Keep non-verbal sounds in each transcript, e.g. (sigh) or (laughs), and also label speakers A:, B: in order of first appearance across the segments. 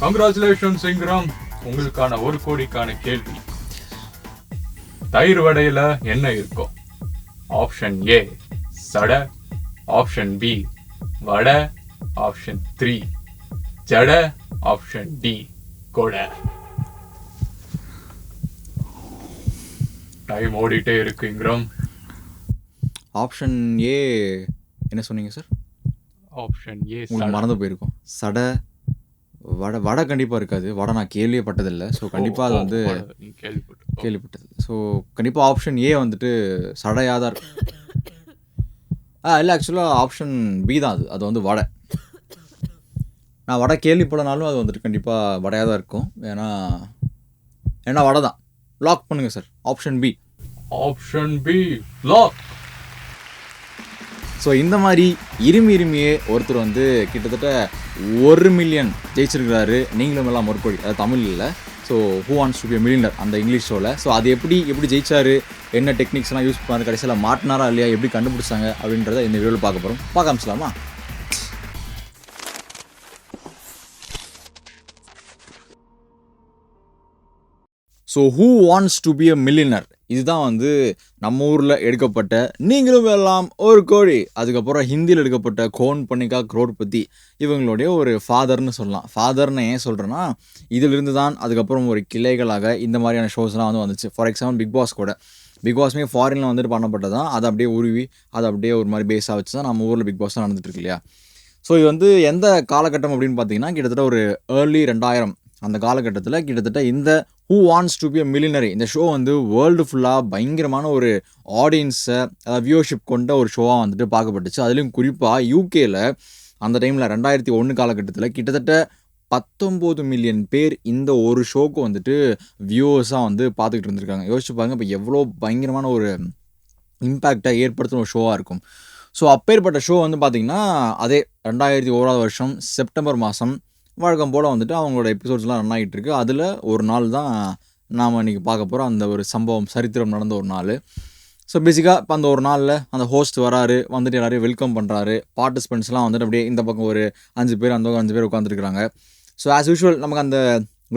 A: Congratulation சிங்கரம் உங்களுக்கான ஒரு கோடிக்கான கேள்வி. தயிர் வடையில என்ன இருக்கும் ஆப்ஷன் ஏ சடை. ஆப்ஷன் பி வடை. ஆப்ஷன் த்ரீ ஜட. ஆப்ஷன் டி கொடை. டைம் ஓடிட்டே இருக்கு இங்கிரம்
B: ஆப்ஷன் ஏ என்ன சொன்னீங்க சார்
A: ஆப்ஷன் ஏ
B: மறந்து போயிருக்கும். சடை வடை வடை கண்டிப்பாக இருக்காது. வடை நான் கேள்விப்பட்டதில்லை. ஸோ கண்டிப்பாக அது வந்து கேள்விப்பட்டது. ஸோ கண்டிப்பாக ஆப்ஷன் ஏ வந்துட்டு சடையாக தான் இருக்கும் ஆ இல்லை ஆக்சுவலாக ஆப்ஷன் பி தான் அது. அது வந்து வடை. நான் வடை கேள்விப்படனாலும் அது வந்துட்டு கண்டிப்பாக வடையாக தான் இருக்கும். ஏன்னா ஏன்னா வடை தான். லாக் பண்ணுங்கள் sir option B
A: option B lock
B: so இந்த மாதிரி இருமி இருமியே ஒருத்தர் வந்து கிட்டத்தட்ட ஒரு மில்லியன் ஜெயிச்சிருக்கிறாரு. நீங்களும் எல்லாம் ஒரு கோடி அது தமிழ் இல்லை. So who wants to be millionaire அந்த இங்கிலீஷ் ஷோவில் ஸோ அது எப்படி எப்படி ஜெயிச்சாரு? என்ன டெக்னிக்ஸ்லாம் யூஸ் பண்ணாரு? கடைசியில் மாட்டினாரா இல்லையா? எப்படி கண்டுபிடிச்சாங்க? அப்படின்றத இந்த வீடியோவில் பார்க்க போகிறோம் பார்க்க ஆரம்பிச்சலாமா so who wants to be a millionaire இதுதான் வந்து நம்ம ஊரில் எடுக்கப்பட்ட நீங்களும் எல்லாம் ஒரு கோழி. அதுக்கப்புறம் ஹிந்தியில் எடுக்கப்பட்ட கோன் பண்ணிக்கா பற்றி இவங்களுடைய ஒரு ஃபாதர்னு சொல்லலாம். ஃபாதர்னு ஏன் சொல்கிறேன்னா இதிலிருந்து தான் அதுக்கப்புறம் ஒரு கிளைகளாக இந்த மாதிரியான ஷோஸ்லாம் வந்து வந்துச்சு. ஃபார் எக்ஸாம்பிள் பிக் பாஸ் கூட. பிக் பாஸ்மே ஃபாரினில் வந்துட்டு பண்ணப்பட்டதான். அதை அப்படியே உருவி அதை அப்படியே ஒரு மாதிரி பேஸாக வச்சு தான் நம்ம ஊரில் பிக் பாஸ் நடந்துட்டு இருக்கு இல்லையா? ஸோ இது வந்து எந்த காலகட்டம் அப்படின்னு பார்த்தீங்கன்னா கிட்டத்தட்ட ஒரு ஏர்லி ரெண்டாயிரம் அந்த காலகட்டத்தில் கிட்டத்தட்ட இந்த who wants to be a millionaire இந்த ஷோ வந்து வேர்ல்டு ஃபுல்லாக பயங்கரமான ஒரு ஆடியன்ஸை அதாவது வியூவர்ஷிப் கொண்ட ஒரு ஷோவாக வந்துட்டு பார்க்கப்பட்டுச்சு. அதுலேயும் குறிப்பாக யூகேயில் அந்த டைமில் ரெண்டாயிரத்தி ஒன்று காலகட்டத்தில் கிட்டத்தட்ட பத்தொம்போது மில்லியன் பேர் இந்த ஒரு ஷோக்கு வந்துட்டு வியூவர்ஸாக வந்து பார்த்துக்கிட்டு இருந்திருக்காங்க. யோசிச்சு பாருங்க இப்போ எவ்வளோ பயங்கரமான ஒரு இம்பேக்டை ஏற்படுத்தின ஒரு ஷோவாக இருக்கும். ஸோ அப்பேற்பட்ட ஷோ வந்து பார்த்திங்கன்னா அதே ரெண்டாயிரத்தி ஓராவது வருஷம் செப்டம்பர் மாதம் வழக்கம் போல் வந்துட்டு அவங்களோட எபிசோட்ஸ்லாம் ரன் ஆகிட்டு இருக்கு அதில் ஒரு நாள் தான் நாம் இன்றைக்கி பார்க்க போகிறோம் அந்த ஒரு சம்பவம் சரித்திரம் நடந்த ஒரு நாள். ஸோ பேசிக்காக இப்போ அந்த ஒரு நாளில் அந்த ஹோஸ்ட் வராரு வந்துட்டு எல்லாரையும் வெல்கம் பண்ணுறாரு பார்ட்டிசிபெண்ட்ஸ்லாம் வந்துட்டு அப்படியே இந்த பக்கம் ஒரு அஞ்சு பேர் அந்த பக்கம் அஞ்சு பேர் உட்காந்துருக்குறாங்க ஸோ ஆஸ் யூஷுவல் நமக்கு அந்த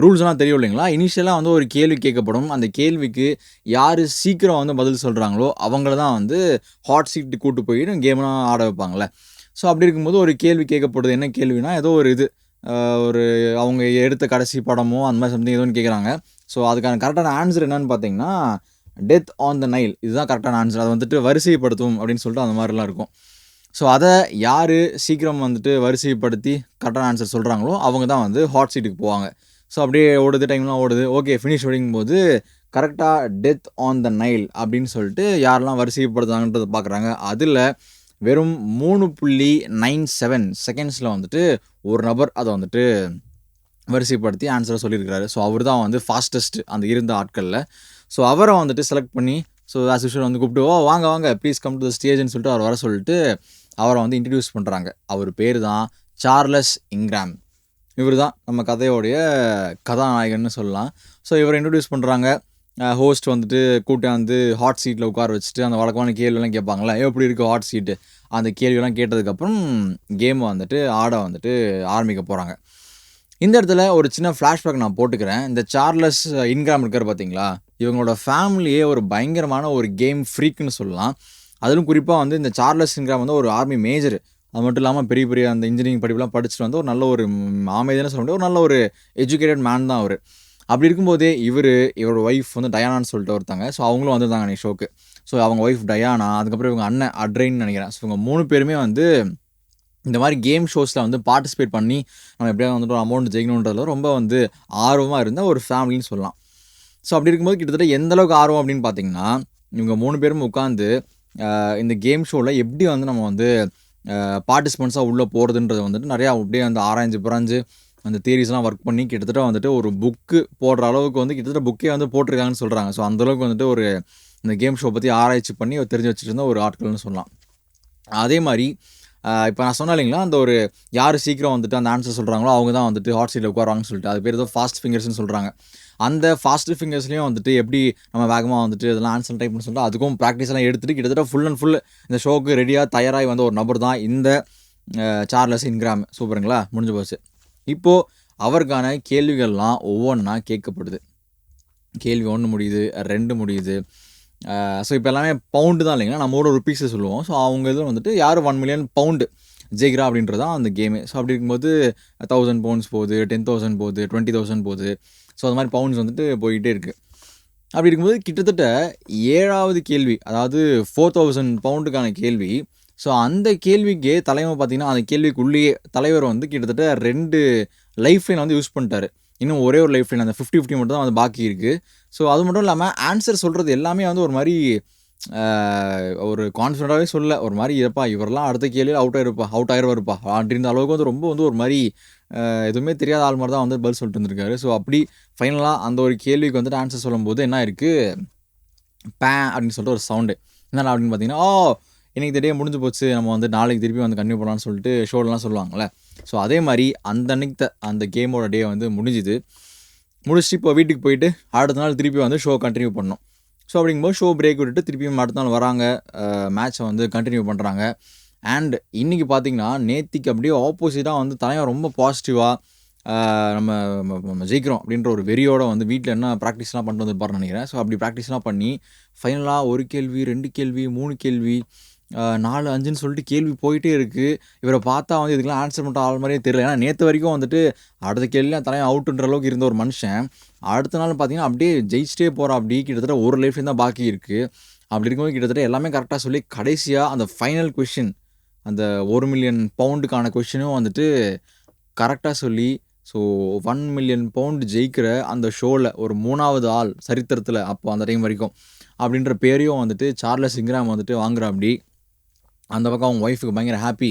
B: ரூல்ஸ்லாம் தெரியும் இல்லைங்களா? இனிஷியலாக வந்து ஒரு கேள்வி கேட்கப்படும். அந்த கேள்விக்கு யார் சீக்கிரம் வந்து பதில் சொல்கிறாங்களோ அவங்கள தான் வந்து ஹாட் சீட்டு கூட்டு போயிட்டு கேம்லாம் ஆட வைப்பாங்களே ஸோ அப்படி இருக்கும்போது ஒரு கேள்வி கேட்கப்படுது. என்ன கேள்வினா ஏதோ ஒரு இது. ஒரு அவங்க எடுத்த கடைசி படமோ அந்த மாதிரி சம்திங் எதுவும் கேட்குறாங்க ஸோ அதுக்கான கரெக்டான ஆன்சர் என்னன்னு பார்த்தீங்கன்னா டெத் ஆன் த நைல் இதுதான் கரெக்டான ஆன்சர் அதை வந்துட்டு வரிசைப்படுத்தும் அப்படின்னு சொல்லிட்டு அந்த மாதிரிலாம் இருக்கும். ஸோ அதை யார் சீக்கிரம் வந்துட்டு வரிசைப்படுத்தி கரெக்டான ஆன்சர் சொல்கிறாங்களோ அவங்க தான் வந்து ஹாட் சீட்டுக்கு போவாங்க. ஸோ அப்படியே ஓடுது டைம்லாம் ஓடுது. ஓகே ஃபினிஷ் ஓடிங்கும் போது கரெக்டாக டெத் ஆன் த நைல் அப்படின்னு சொல்லிட்டு யாரெல்லாம் வரிசைப்படுத்துறாங்கன்றதை பார்க்குறாங்க அதில் வெறும் மூணு புள்ளி நைன் செவன் செகண்ட்ஸில் வந்துட்டு ஒரு நபர் அதை வந்துட்டு வரிசைப்படுத்தி ஆன்சரை சொல்லியிருக்கிறாரு. ஸோ அவர் தான் வந்து ஃபாஸ்டஸ்ட் அந்த இருந்த ஆட்களில். ஸோ அவரை வந்துட்டு செலக்ட் பண்ணி ஸோ ஆஸ் யூஷுவல் வந்து கூப்பிட்டு ஓ வாங்க வாங்க ப்ளீஸ் கம் டு த ஸ்டேஜ்னு சொல்லிட்டு அவர் வர சொல்லிட்டு அவரை வந்து இன்ட்ரடியூஸ் பண்ணுறாங்க அவர் பேர் தான் சார்லஸ் இங்கிராம் இவர் தான் நம்ம கதையோடைய கதாநாயகன்னு சொல்லலாம். ஸோ இவரை இன்ட்ரடியூஸ் பண்ணுறாங்க ஹோஸ்ட் வந்துட்டு கூட்டாந்து ஹாட் சீட்டில் உட்கார வச்சுட்டு அந்த வழக்கமான கேள்வியெல்லாம் கேட்பாங்களே எப்படி இருக்குது ஹாட் சீட்டு அந்த கேள்வியெல்லாம் கேட்டதுக்கப்புறம் கேமை வந்துட்டு ஆட வந்துட்டு ஆரம்பிக்க போகிறாங்க இந்த இடத்துல ஒரு சின்ன ஃப்ளாஷ்பேக் நான் போட்டுக்கிறேன். இந்த சார்லஸ் இன்கிராம் இருக்கார் பார்த்தீங்களா இவங்களோட ஃபேமிலியே ஒரு பயங்கரமான ஒரு கேம் ஃப்ரீக்குன்னு சொல்லலாம். அதிலும் குறிப்பாக வந்து இந்த சார்லஸ் இன்கிராம் வந்து ஒரு ஆர்மி மேஜர் அது மட்டும் இல்லாமல் பெரிய பெரிய அந்த இன்ஜினியரிங் படிப்புலாம் படிச்சுட்டு வந்து ஒரு நல்ல ஒரு ஆமைதானே சொல்ல முடியும் ஒரு நல்ல ஒரு எஜுகேட்டட் மேன் தான் அவர். அப்படி இருக்கும்போதே இவர் இவரோட ஒய்ஃப் வந்து டயானான்னு சொல்லிட்டு ஒருத்தாங்க. ஸோ அவங்களும் வந்திருந்தாங்க நீ ஷோக்கு ஸோ அவங்க ஒய்ஃப் டயானா அதுக்கப்புறம் இவங்க அண்ணன் அட்ரைன்னு நினைக்கிறேன். ஸோ இவங்க மூணு பேருமே வந்து இந்த மாதிரி கேம் ஷோஸில் வந்து பார்ட்டிசிபேட் பண்ணி நம்ம எப்படியாவது வந்துட்டு ஒரு அமௌண்ட் ஜெயிக்கணுன்றதுல ரொம்ப வந்து ஆர்வமாக இருந்த ஒரு ஃபேமிலின்னு சொல்லலாம். ஸோ அப்படி இருக்கும்போது கிட்டத்தட்ட எந்த அளவுக்கு ஆர்வம் அப்படின்னு பார்த்தீங்கன்னா இவங்க மூணு பேரும் உட்காந்து இந்த கேம் ஷோவில் எப்படி வந்து நம்ம வந்து பார்ட்டிசிபெண்ட்ஸாக உள்ளே போகிறதுன்றது வந்துட்டு நிறையா அப்படியே வந்து ஆராய்ஞ்சு புராஞ்சு அந்த தியரிஸ்லாம் ஒர்க் பண்ணி கிட்டத்தட்ட வந்துட்டு ஒரு புக்கு போடுற அளவுக்கு வந்து கிட்டத்தட்ட புக்கே வந்து போட்டிருக்காங்கன்னு சொல்கிறாங்க ஸோ அந்தளவுக்கு வந்துட்டு ஒரு இந்த கேம் ஷோ பற்றி ஆராய்ச்சி பண்ணி தெரிஞ்சு வச்சுட்டு ஒரு ஆட்கள்னு சொல்லலாம். அதே மாதிரி இப்போ நான் சொன்னேன் இல்லைங்களா அந்த ஒரு யார் சீக்கிரம் வந்துட்டு அந்த ஆன்சர் சொல்கிறாங்களோ அவங்க தான் வந்துட்டு ஹாட் சீட்டில் உட்காருவாங்கன்னு சொல்லிட்டு அது பேர் ஏதோ ஃபாஸ்ட் ஃபிங்கர்ஸ்னு சொல்கிறாங்க அந்த ஃபாஸ்ட் ஃபிங்கர்ஸ்லேயும் வந்துட்டு எப்படி நம்ம வேகமாக வந்துட்டு இதெல்லாம் ஆன்சர் டைப்னு சொல்லிட்டு அதுக்கும் ப்ராக்டிஸ் எல்லாம் எடுத்துகிட்டு கிட்டத்தட்ட ஃபுல் அண்ட் ஃபுல் இந்த ஷோக்கு ரெடியாக தயாராகி வந்த ஒரு நபர் தான் இந்த சார்லஸ் இன்கிராம் சூப்பருங்களா? முடிஞ்சு போச்சு. இப்போது அவருக்கான கேள்விகள்லாம் ஒவ்வொன்றா கேட்கப்படுது. கேள்வி ஒன்று முடியுது ரெண்டு முடியுது. ஸோ இப்போ எல்லாமே பவுண்டு தான் இல்லைங்களா? நம்ம ஒரு ருப்பீஸை சொல்லுவோம். ஸோ அவங்க இதில் வந்துட்டு யார் ஒன் மில்லியன் பவுண்டு ஜெயிக்கிறா அப்படின்றது தான் அந்த கேமு ஸோ அப்படி இருக்கும்போது தௌசண்ட் பவுண்ட்ஸ் போகுது டென் தௌசண்ட் போகுது டுவெண்ட்டி தௌசண்ட் போகுது. ஸோ அது மாதிரி பவுண்ட்ஸ் வந்துட்டு போயிட்டே இருக்குது அப்படி இருக்கும்போது கிட்டத்தட்ட ஏழாவது கேள்வி அதாவது ஃபோர் தௌசண்ட் பவுண்டுக்கான கேள்வி ஸோ அந்த கேள்விக்கே தலைவர் பார்த்தீங்கன்னா அந்த கேள்விக்குள்ளேயே தலைவர் வந்து கிட்டத்தட்ட ரெண்டு லைஃப் லைன் வந்து யூஸ் பண்ணிட்டாரு. இன்னும் ஒரே ஒரு லைஃப் லைன் அந்த ஃபிஃப்டி ஃபிஃப்டி மட்டும் தான் வந்து பாக்கி இருக்குது ஸோ அது மட்டும் இல்லாமல் ஆன்சர் சொல்கிறது எல்லாமே வந்து ஒரு மாதிரி ஒரு கான்ஃபிடண்ட்டாகவே சொல்ல ஒரு மாதிரி இருப்பா இவரெல்லாம் அடுத்த கேள்வியில் அவுட் ஆயிருப்பா அவுட் ஆயிடுவாருப்பா அப்படின்ற அளவுக்கு வந்து ரொம்ப வந்து ஒரு மாதிரி எதுவுமே தெரியாத ஆள் மாதிரி தான் வந்து பதில் சொல்லிட்டு இருந்திருக்காரு. ஸோ அப்படி ஃபைனலாக அந்த ஒரு கேள்விக்கு வந்துட்டு ஆன்சர் சொல்லும்போது என்ன இருக்குது பே அப்படின்னு சொல்லிட்டு ஒரு சவுண்டு என்னடா அப்படின்னு பார்த்தீங்கன்னா ஓ இன்றைக்கி டே முடிஞ்சு போச்சு நம்ம வந்து நாளைக்கு திருப்பி வந்து கன்டினியூ பண்ணலாம்னு சொல்லிட்டு ஷோலலாம் சொல்லுவாங்கள்ல ஸோ அதே மாதிரி அந்த அன்னைக்கு த- அந்த கேமோட டே வந்து முடிஞ்சுது. முடிச்சுட்டு இப்போ வீட்டுக்கு போயிட்டு அடுத்த நாள் திருப்பி வந்து ஷோ கண்டினியூ பண்ணோம் ஸோ அப்படிங்கும்போது ஷோ பிரேக் விட்டுட்டு திருப்பியும் அடுத்த நாள் வராங்க. மேட்ச்சை வந்து கண்டினியூ பண்ணுறாங்க அண்ட் இன்றைக்கி பார்த்தீங்கன்னா நேத்திக்கு அப்படியே ஆப்போசிட்டாக வந்து தலைவன் ரொம்ப பாசிட்டிவாக நம்ம நம்ம- ஜெயிக்கிறோம் அப்படின்ற ஒரு வெறியோட வந்து வீட்டில் என்ன ப்ராக்டிஸ்லாம் பண்ணிட்டு வந்திருப்பாருன்னு நினைக்கிறேன். ஸோ அப்படி ப்ராக்டிஸ்லாம் பண்ணி ஃபைனலாக ஒரு கேள்வி ரெண்டு கேள்வி மூணு கேள்வி நாலு அஞ்சுன்னு சொல்லிட்டு கேள்வி போயிட்டே இருக்குது இவரை பார்த்தா வந்து இதுக்கெல்லாம் ஆன்சர் பண்ணுற ஆள் மாதிரியே தெரியல. ஏன்னா நேற்று வரைக்கும் வந்துட்டு அடுத்த கேள்விலாம் தலையும் அவுட்டுன்ற அளவுக்கு இருந்த ஒரு மனுஷன். அடுத்த நாள் பார்த்தீங்கன்னா அப்படியே ஜெயிச்சிட்டே போகிறா அப்படி கிட்டத்தட்ட ஒரு லைஃப் தான் பாக்கி இருக்குது அப்படி இருக்கும்போது கிட்டத்தட்ட எல்லாமே கரெக்டாக சொல்லி கடைசியாக அந்த ஃபைனல் கொஷின் அந்த ஒரு மில்லியன் பவுண்டுக்கான கொஷினும் வந்துட்டு கரெக்டாக சொல்லி ஸோ ஒன் மில்லியன் பவுண்டு ஜெயிக்கிற அந்த ஷோவில் ஒரு மூணாவது ஆள் சரித்திரத்தில் அப்போ அந்த டைம் வரைக்கும். அப்படின்ற பேரையும் வந்துட்டு சார்லஸ் இங்கிராம் வந்துட்டு வாங்குறா அப்படி அந்த பக்கம் அவங்க ஒய்ஃபுக்கு பயங்கர ஹாப்பி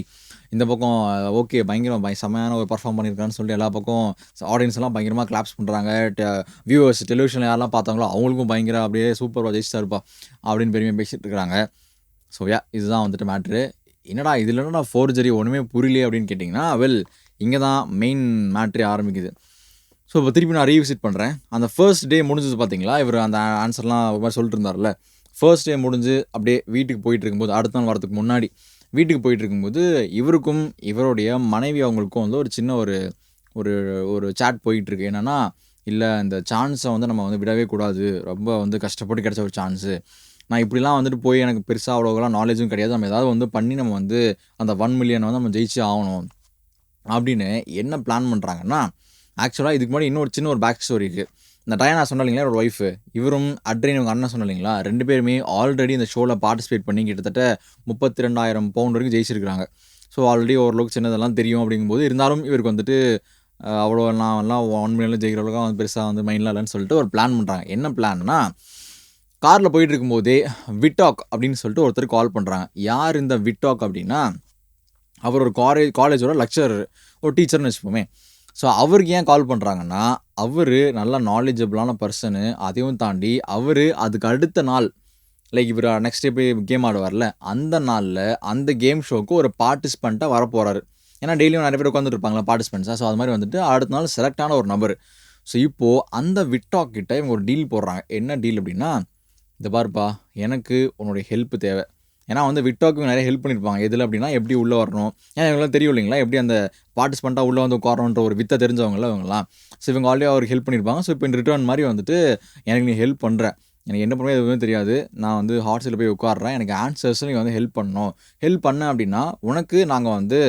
B: இந்த பக்கம் ஓகே பயங்கரம் பய செமையான ஒரு பர்ஃபார்ம் பண்ணியிருக்கான்னு சொல்லிட்டு எல்லா பக்கம் ஆடியன்ஸ் எல்லாம் பயங்கரமாக கிளாப்ஸ் பண்ணுறாங்க வியூவர்ஸ் டெலிவிஷனில் யாரெல்லாம் பார்த்தாங்களோ அவங்களுக்கும் பயங்கர அப்படியே சூப்பராக ஜெயிச்சிட்டா இருப்பா அப்படின்னு பெருமையாக பேசிட்டு இருக்கிறாங்க ஸோ யா இதுதான் வந்துட்டு மேட்ரு என்னடா இதில் என்னடா ஃபோர்ஜரி ஒன்றுமே புரியலையே அப்படின்னு கேட்டிங்கன்னா வெல் இங்கே தான் மெயின் மேட்ரே ஆரம்பிக்குது. ஸோ இப்போ திருப்பி நான் ரீவிசிட் பண்ணுறேன் அந்த ஃபர்ஸ்ட் டே முடிஞ்சது பார்த்தீங்களா இவர் அந்த ஆன்சர்லாம் ஒரு மாதிரி சொல்லிட்டு இருந்தார்ல ஃபர்ஸ்ட் டே முடிஞ்சு அப்படியே வீட்டுக்கு போயிட்டு இருக்கும்போது அடுத்த நாள் வரதுக்கு முன்னாடி வீட்டுக்கு போயிட்டு இருக்கும்போது இவருக்கும் இவருடைய மனைவி அவங்களுக்கும் வந்து ஒரு சின்ன ஒரு ஒரு ஒரு சேட் போயிட்டுருக்கு என்னென்னா இல்லை இந்த சான்ஸை வந்து நம்ம வந்து விடவே கூடாது. ரொம்ப வந்து கஷ்டப்பட்டு கிடச்ச ஒரு சான்ஸு நான் இப்படிலாம் வந்துட்டு போய் எனக்கு பெருசாக அவ்வளோலாம் நாலேஜும் கிடையாது. நம்ம ஏதாவது வந்து பண்ணி நம்ம வந்து அந்த ஒன் மில்லியனை வந்து நம்ம ஜெயிச்சு ஆகணும். அப்படின்னு என்ன பிளான் பண்ணுறாங்கன்னா ஆக்சுவலாக இதுக்கு முன்னாடி இன்னொரு சின்ன ஒரு பேக் ஸ்டோரி இருக்குது இந்த டயானா சொன்ன இல்லைங்களா ஒரு ஒய்ஃபு இவரும் அட்ரின் இவங்க அண்ணன் சொன்ன இல்லைங்களா? ரெண்டு பேருமே ஆல்ரெடி இந்த ஷோவில் பார்ட்டிசிபேட் பண்ணி கிட்டத்தட்ட முப்பத்தி ரெண்டாயிரம் பவுண்ட் வரைக்கும் ஜெயிச்சிருக்காங்க ஸோ ஆல்ரெடி ஓரளவுக்கு சின்னதெல்லாம் தெரியும் அப்படிங்கும்போது இருந்தாலும் இவருக்கு வந்துட்டு அவ்வளோ நான் எல்லாம் ஒன் மில்லியனில் ஜெயிக்கிற அளவுக்கு வந்து பெருசாக வந்து மைண்டில் இல்லைன்னு சொல்லிட்டு ஒரு பிளான் பண்ணுறாங்க என்ன பிளான்னா காரில் போயிட்டு இருக்கும்போதே விட்டாக் அப்படின்னு சொல்லிட்டு ஒருத்தர் கால் பண்ணுறாங்க யார் இந்த விட்டாக் அப்படின்னா அவர் ஒரு காலேஜ் காலேஜோட லெக்சர் ஒரு டீச்சர்னு வச்சுப்போமே ஸோ அவருக்கு ஏன் கால் பண்ணுறாங்கன்னா அவர் நல்ல நாலேஜபிளான பர்சனு அதையும் தாண்டி அவர் அதுக்கு அடுத்த நாள் லைக் இவர் நெக்ஸ்ட் டே போய் கேம் ஆடுவார்ல அந்த நாளில் அந்த கேம் ஷோக்கு ஒரு பார்ட்டிசிபெண்ட்டாக வரப்போகிறாரு ஏன்னா டெய்லியும் நிறைய பேர் உட்காந்துட்டு இருப்பாங்களா பார்ட்டிசிபெண்ட்ஸாக ஸோ அது மாதிரி வந்துட்டு அடுத்த நாள் செலக்டான ஒரு நபர். ஸோ இப்போது அந்த விட்டாக் கிட்ட இவங்க ஒரு டீல் போடுறாங்க. என்ன டீல் அப்படின்னா இந்த பாருப்பா எனக்கு உன்னுடைய ஹெல்ப் தேவை. ஏன்னா வந்து விட்டோக்கு நிறைய ஹெல்ப் பண்ணியிருப்பாங்க எதில் அப்படின்னா எப்படி உள்ளே வரணும்? ஏன்னா இவங்களாம் தெரியும் இல்லைங்களா? எப்படி அந்த பார்ட்டிசிபெண்ட்டாக உள்ளே வந்து உட்காரணுன்ற ஒரு வித்தை தெரிஞ்சவங்கள இவங்கலாம் ஸோ இவங்க ஆல்ரெடி அவருக்கு ஹெல்ப் பண்ணியிருப்பாங்க ஸோ இப்போ இந்த ரிட்டர்ன் மாதிரி வந்துட்டு எனக்கு நீ ஹெல்ப் பண்ணுற எனக்கு என்ன பண்ணுறது எதுவுமே தெரியாது. நான் வந்து ஹாட்ஸில் போய் உட்காடுறேன் எனக்கு ஆன்சர்ஸ் நீங்கள் வந்து ஹெல்ப் பண்ணணும். ஹெல்ப் பண்ண அப்படின்னா உனக்கு நாங்கள் வந்து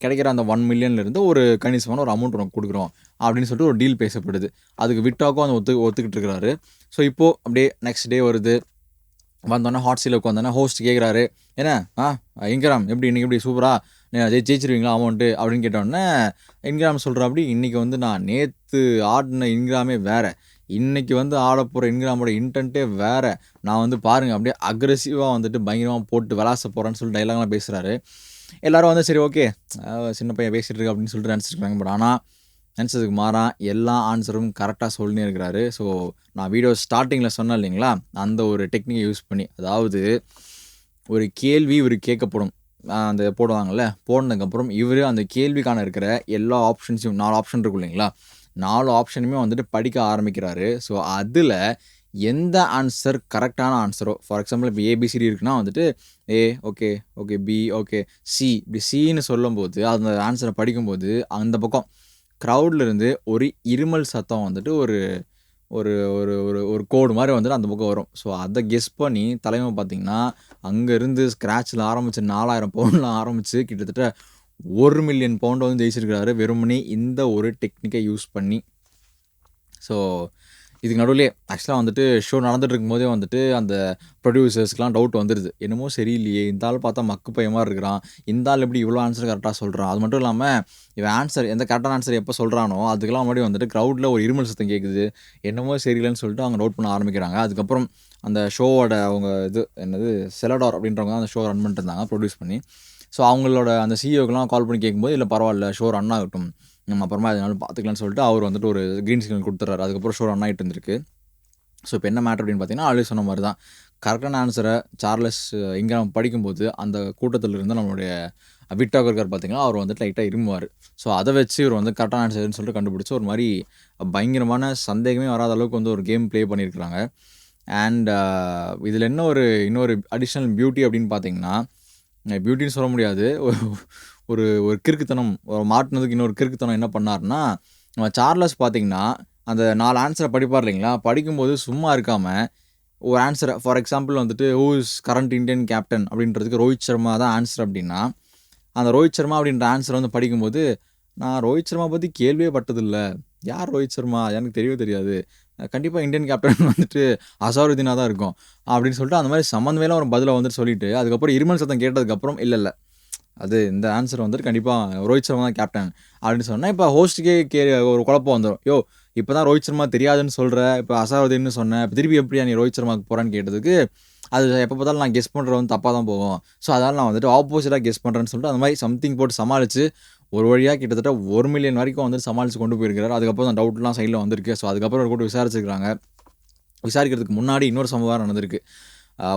B: கிடைக்கிற அந்த ஒன் மில்லியன்லேருந்து ஒரு கணிசமான ஒரு அமௌண்ட் உனக்கு கொடுக்குறோம். அப்படின்னு சொல்லிட்டு ஒரு டீல் பேசப்படுது. அதுக்கு விட்டாக்கும் அந்த ஒத்து ஒத்துக்கிட்டு இருக்கிறாரு. ஸோ இப்போது அப்படியே நெக்ஸ்ட் டே வருது. வந்தோடனே ஹாட் சீல் உட்காந்தோன்னே ஹோஸ்ட் கேட்குறாரு என்ன? ஆ இன்கிராம் எப்படி? இன்றைக்கி எப்படி? சூப்பராக ஜெயி ஜெயிச்சிருவீங்களா அமௌண்ட்டு அப்படின்னு கேட்டோடனே இன்கிராம் சொல்கிற அப்படி இன்றைக்கி வந்து நான் நேற்று ஆடின இன்கிராமே வேறு. இன்றைக்கி வந்து ஆட போகிற இன்கிராமோட இன்டென்ட்டே வேறு. நான் வந்து பாருங்கள் அப்படியே அக்ரெசிவாக வந்துட்டு பயங்கரமாக போட்டு விளாச போகிறேன்னு சொல்லிட்டு டைலாக்லாம் பேசுகிறாரு எல்லாரும் வந்து சரி ஓகே சின்ன பையன் பேசிகிட்டு இருக்கு அப்படின்னு சொல்லிட்டு நினச்சிருக்காங்க பட் ஆனால் நினச்சதுக்கு மாறா எல்லா ஆன்சரும் கரெக்டாக சொல்லினே இருக்கிறாரு. ஸோ நான் வீடியோ ஸ்டார்டிங்கில் சொன்னேன் இல்லைங்களா? அந்த ஒரு டெக்னிக்கை யூஸ் பண்ணி அதாவது ஒரு கேள்வி இவர் கேட்கப்படும். அந்த போடுவாங்கள்ல போனதுக்கப்புறம் இவர் அந்த கேள்விக்கான இருக்கிற எல்லா ஆப்ஷன்ஸையும் நாலு ஆப்ஷன் இருக்கும் இல்லைங்களா? நாலு ஆப்ஷனுமே வந்துட்டு படிக்க ஆரம்பிக்கிறாரு. ஸோ அதில் எந்த ஆன்சர் கரெக்டான ஆன்சரோ ஃபார் எக்ஸாம்பிள் இப்போ ஏபிசிடி இருக்குன்னா வந்துட்டு A okay okay B okay C இப்படி சின்னு சொல்லும்போது அந்த ஆன்சரை படிக்கும்போது அந்த பக்கம் க்ரௌட்லேருந்து ஒரு இருமல் சத்தம் வந்துட்டு ஒரு ஒரு ஒரு ஒரு ஒரு கோடு மாதிரி வந்துட்டு அந்த பக்கம் வரும். ஸோ அதை கெஸ் பண்ணி தலைமை பார்த்தீங்கன்னா அங்கேருந்து ஸ்க்ராட்சில் ஆரம்பித்து நாலாயிரம் பவுண்டில் ஆரம்பித்து கிட்டத்தட்ட ஒரு மில்லியன் பவுண்டை வந்து ஜெயிச்சிருக்கிறாரு. வெறுமனே இந்த ஒரு டெக்னிக்கை யூஸ் பண்ணி. ஸோ இதுக்கு நடுவிலே ஆக்சுவலாக வந்துட்டு ஷோ நடந்துட்டு இருக்கும்போதே வந்துட்டு அந்த ப்ரொடியூசர்ஸ்க்குலாம் டவுட் வந்துடுது என்னமோ சரியில்லையே இந்த ஆள் பார்த்தா மக்கு பயமாக இருக்கிறான். இந்த ஆள் எப்படி இவ்வளோ ஆன்சர் கரெக்டாக சொல்கிறான் அது மட்டும் இல்லாமல் இவன் ஆன்சர் எந்த கரெக்டான ஆன்சர் எப்போ சொல்கிறானோ அதுக்கெல்லாம் முன்னாடி வந்துட்டு க்ரௌடில் ஒரு இருமல் சத்தம் கேட்குது என்னமோ சரியில்லைன்னு சொல்லிட்டு அவங்க நோட் பண்ண ஆரம்பிக்கிறாங்க. அதுக்கப்புறம் அந்த ஷோவோட அவங்க இது என்னது செலடார் அப்படின்றவங்க அந்த ஷோ ரன் பண்ணிட்டு இருந்தாங்க ப்ரொடியூஸ் பண்ணி. ஸோ அவங்களோட அந்த சிஇஓக்கெலாம் கால் பண்ணி கேட்கும்போது இல்லை பரவாயில்ல ஷோ ரன் ஆகட்டும். நம்ம அப்புறமா அதனால பார்த்துக்கலாம்னு சொல்லிட்டு அவர் வந்துட்டு ஒரு க்ரீன் சிக்னல் கொடுத்துறாரு. அதுக்கப்புறம் ஷோ ரன் ஆகிட்டு இருந்திருக்கு. ஸோ இப்போ என்ன மேட்டர் அப்படின்னு பார்த்தீங்கன்னா ஆல்ரெடி சொன்ன மாதிரி தான் கரெக்டான ஆன்சரை சார்லஸ் இங்கே நம்ம படிக்கும்போது அந்த கூட்டத்தில் இருந்து நம்மளுடைய விட்டாக் இருக்கார் பார்த்தீங்கன்னா அவர் வந்துட்டு லைட்டாக இருமுவார். ஸோ அதை வச்சு இவர் வந்து கரெக்டான ஆன்சர்னு சொல்லிட்டு கண்டுபிடிச்சி ஒரு மாதிரி பயங்கரமான சந்தேகமே வராத அளவுக்கு வந்து ஒரு கேம் ப்ளே பண்ணியிருக்கிறாங்க. அண்ட் இதில் என்ன ஒரு இன்னொரு அடிஷ்னல் பியூட்டி அப்படின்னு பார்த்தீங்கன்னா பியூட்டின்னு சொல்ல முடியாது. (laughs) ஒரு- ஒரு கிறுக்குத்தனம் ஒரு மாட்டினதுக்கு இன்னொரு கிறுக்குத்தனம் என்ன பண்ணாருன்னா நம்ம சார்லஸ் பார்த்தீங்கன்னா அந்த நாலு ஆன்சரை படிப்பார் இல்லைங்களா? படிக்கும்போது சும்மா இருக்காமல் ஒரு ஆன்சரை ஃபார் எக்ஸாம்பிள் வந்துட்டு who is current Indian captain அப்படின்றதுக்கு ரோஹித் சர்மா தான் ஆன்சர் அப்படின்னா அந்த ரோஹித் சர்மா அப்படின்ற ஆன்சரை வந்து படிக்கும்போது நான் ரோஹித் சர்மா பற்றி கேள்வியே பட்டதில்ல. யார் ரோஹித் சர்மா? எனக்கு தெரியவே தெரியாது. கண்டிப்பாக இந்தியன் கேப்டன் வந்துட்டு அசாருதீனாக தான் இருக்கும். அப்படின்னு சொல்லிட்டு அந்த மாதிரி சம்மந்தமேலாம் ஒரு பதிலை வந்துட்டு சொல்லிட்டு அதுக்கப்புறம் இருமல் சத்தம் கேட்டதுக்கப்புறம் இல்லை இல்லை. அது இந்த ஆன்சர் வந்துட்டு கண்டிப்பாக ரோஹித் சர்மா தான் கேப்டன் அப்படின்னு சொன்னால் இப்போ ஹோஸ்ட்டுக்கே கே ஒரு குழப்பம் வந்துடும் யோ இப்போ தான் ரோஹித் சர்மா தெரியாதுன்னு சொல்கிற இப்போ அசாவதின்னு சொன்னேன் இப்போ திருப்பி எப்படியா நீ ரோஹித் சர்மாவுக்கு போகிறான்னு கேட்டதுக்கு அது எப்போ பார்த்தாலும் நான் கெஸ் பண்ணுறது வந்து தப்பாக தான் போகும். ஸோ அதனால் நான் வந்துட்டு ஆப்போசிட்டாக கெஸ் பண்ணுறேன்னு சொல்லிட்டு அந்த மாதிரி சம்திங் போட்டு சமாளித்து ஒரு வழியாக கிட்டத்தட்ட ஒரு மில்லியன் வரைக்கும் வந்து சமாளித்து கொண்டு போயிருக்கிறார். அதுக்கப்புறம் அந்த டவுட்லாம் சைடில் வந்திருக்கு. ஸோ அதுக்கப்புறம் ஒரு கூட விசாரிச்சிருக்காங்க விசாரிக்கிறதுக்கு முன்னாடி இன்னொரு சம்பவம் நடந்திருக்கு.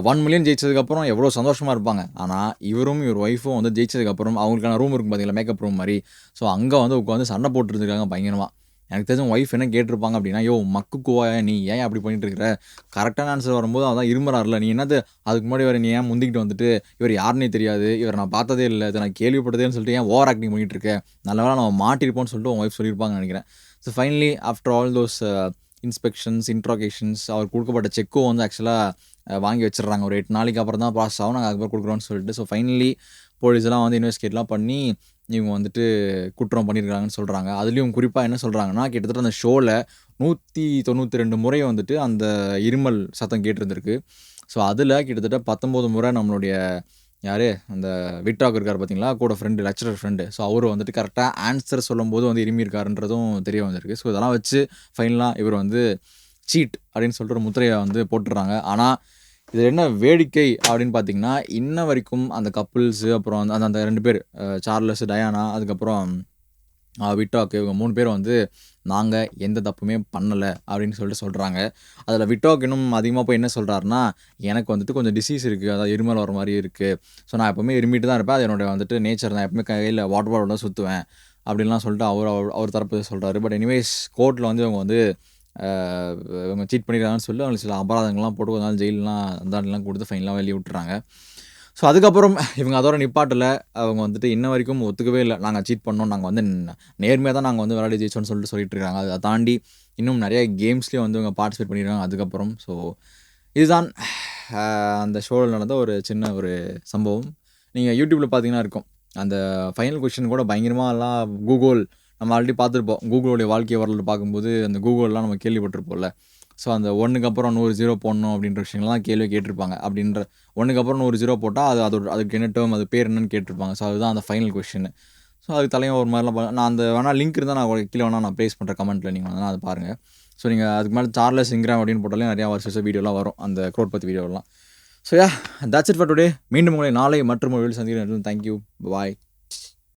B: ஒன் மில்லியன் ஜெயிச்சதுக்கப்புறம் எவ்வளோ சந்தோஷமாக இருப்பாங்க? ஆனால் இவரும் இவர் ஒய்ஃபும் வந்து ஜெயிச்சதுக்கப்புறம் அவங்களுக்கான ரூம் இருக்கும் பார்த்தீங்களா மேக்கப் ரூம் மாதிரி. ஸோ அங்கே வந்து உட்காந்து சண்டை போட்டுருந்துருக்காங்க பயங்கரமாக எனக்கு தெரிஞ்ச ஒய்ஃப் என்ன கேட்டிருப்பாங்க அப்படின்னா யோ மக்கு கோவா நீ ஏன் அப்படி பண்ணிட்டு இருக்கிற? கரெக்டான ஆன்சர் வரும்போது அதான் இருமறாருல. நீ என்னது? அதுக்கு முன்னாடி வேறு நீ ஏன் முந்திக்கிட்டு வந்துட்டு இவர் யாருன்னே தெரியாது. இவர் நான் பார்த்ததே இல்லை. இதை நான் கேள்விப்பட்டதேன்னு சொல்லிட்டு ஏன் ஓவர் ஆக்டிங் பண்ணிகிட்டு இருக்கேன் நல்லவேளை நம்ம மாட்டிருப்போம்னு சொல்லிட்டு உங்கள் ஒய்ஃப் சொல்லியிருப்பாங்கன்னு நினைக்கிறேன். So finally after all those inspections interrogations அவர் கொடுக்கப்பட்ட செக்கும் வந்து ஆக்சுவலாக வாங்கி வச்சிடுறாங்க. ஒரு எட்டு நாளைக்கு அப்புறம் தான் ப்ராசஸ் ஆகும். நாங்கள் அதுக்கப்புறம் கொடுக்குறோன்னு சொல்லிட்டு ஸோ ஃபைனலி போலீஸ் எல்லாம் வந்து இன்வெஸ்டிகேட்லாம் பண்ணி இவங்க வந்துட்டு குற்றம் பண்ணியிருக்காங்கன்னு சொல்கிறாங்க அதுலேயும் குறிப்பாக என்ன சொல்கிறாங்கன்னா கிட்டத்தட்ட அந்த ஷோவில் நூற்றி தொண்ணூற்றி ரெண்டு முறை வந்துட்டு அந்த இருமல் சத்தம் கேட்டிருந்திருக்கு. ஸோ அதில் கிட்டத்தட்ட பத்தொம்போது முறை நம்மளுடைய யார்? அந்த விட்டாக் இருக்கார் பார்த்தீங்களா கூட ஃப்ரெண்டு லெக்சரர் ஃப்ரெண்டு ஸோ அவர் வந்துட்டு கரெக்டாக ஆன்சர் சொல்லும்போது வந்து இருமி இருக்காருன்றதும் தெரிய வந்திருக்கு. ஸோ இதெல்லாம் வச்சு ஃபைனலாக இவர் வந்து சீட் அப்படின்னு சொல்லிட்டு ஒரு முத்திரையை வந்து போட்டுடுறாங்க. ஆனால் இது என்ன வேடிக்கை அப்படின்னு பார்த்தீங்கன்னா இன்ன வரைக்கும் அந்த கப்புள்ஸு அப்புறம் அந்த அந்த- அந்த ரெண்டு பேர் சார்லஸ் டயானா அதுக்கப்புறம் விட்டாக்கு இவங்க மூணு பேர் வந்து நாங்கள் எந்த தப்புமே பண்ணலை அப்படின்னு சொல்லிட்டு சொல்கிறாங்க அதில் விட்டாக் இன்னும் அதிகமாக போய் என்ன சொல்கிறாருன்னா எனக்கு வந்துட்டு கொஞ்சம் டிசீஸ் இருக்குது அதாவது இருமல் வர மாதிரி இருக்குது ஸோ நான் எப்போவுமே இருமிட்டு தான் இருப்பேன். அது என்னோட வந்துட்டு நேச்சர் தான் எப்பவுமே கையில் வாட்டர் பாட்டில் தான் சுற்றுவேன் அப்படின்லாம் சொல்லிட்டு அவர் அவர் அவர் தரப்பு சொல்கிறாரு பட் எனிவேஸ் கோர்ட்டில் வந்து இவங்க வந்து இவங்க சீட் பண்ணிடுறாங்கன்னு சொல்லி அவங்களுக்கு சில அபராதங்கள்லாம் போட்டு கொஞ்ச நாள் ஜெயிலெலாம் அந்தாண்டெலாம் கொடுத்து ஃபைனலாக வெளியே விட்டுறாங்க. ஸோ அதுக்கப்புறம் இவங்க அதோட நிப்பாட்டில். அவங்க வந்துட்டு இன்ன வரைக்கும் ஒத்துக்கவே இல்லை. நாங்கள் சீட் பண்ணோம். நாங்கள் வந்து நேர்மையாக தான் நாங்கள் வந்து விளையாடி ஜெயிச்சோம்னு சொல்லிட்டு சொல்லிட்டு இருக்காங்க. அதை தாண்டி இன்னும் நிறைய கேம்ஸ்லேயும் வந்து இவங்க பார்ட்டிசிபேட் பண்ணிடுறாங்க அதுக்கப்புறம். ஸோ இதுதான் அந்த ஷோவில் நடந்த ஒரு சின்ன ஒரு சம்பவம். நீங்கள் யூடியூப்பில் பார்த்தீங்கன்னா இருக்கும். அந்த ஃபைனல் கொஷின் கூட பயங்கரமாலாம் கூகுள் நம்ம ஆல்ரெடி பார்த்துருப்போம். கூகுளோடைய வாழ்க்கை வரலாறு பார்க்கும்போது அந்த கூகுள்லாம் நம்ம கேள்விப்பட்டிருப்போம்ல. ஸோ அந்த ஒன்றுக்கு அப்புறம் நூறு ஜீரோ போடணும் அப்படின்ற விஷயங்கள்லாம் கேள்வி கேட்டிருப்பாங்க. அப்படின்ற ஒன்றுக்கு அப்புறம் நூறு ஜீரோ போட்டால் அது அதோட அதுக்கு என்ன டேர்ம் அது பேர் என்னன்னு கேட்டிருப்பாங்க. ஸோ அதுதான் அந்த ஃபைனல் கொஷின் ஸோ அதுக்கு தலையும் ஒரு மாதிரிலாம் நான் அந்த வேணால் லிங்க் இருந்தால் நான் கீழே வேணால் நான் ப்ளேஸ் பண்ணுற கமெண்ட்டில் நீங்கள் வேணால் அதை பாருங்கள் ஸோ நீங்கள் அதுக்கு மேலே சார்லஸ் இங்கிராம் அப்படின்னு போட்டாலே நிறையா வருஷம் வீடியோலாம் வரும். அந்த க்ரோட் பற்றி வீடியோலாம் so yeah that's it for today மீண்டும் உங்களை நாளை மற்றும் ஒரு வீடு சந்திக்கிறேன் தேங்க்யூ பாய்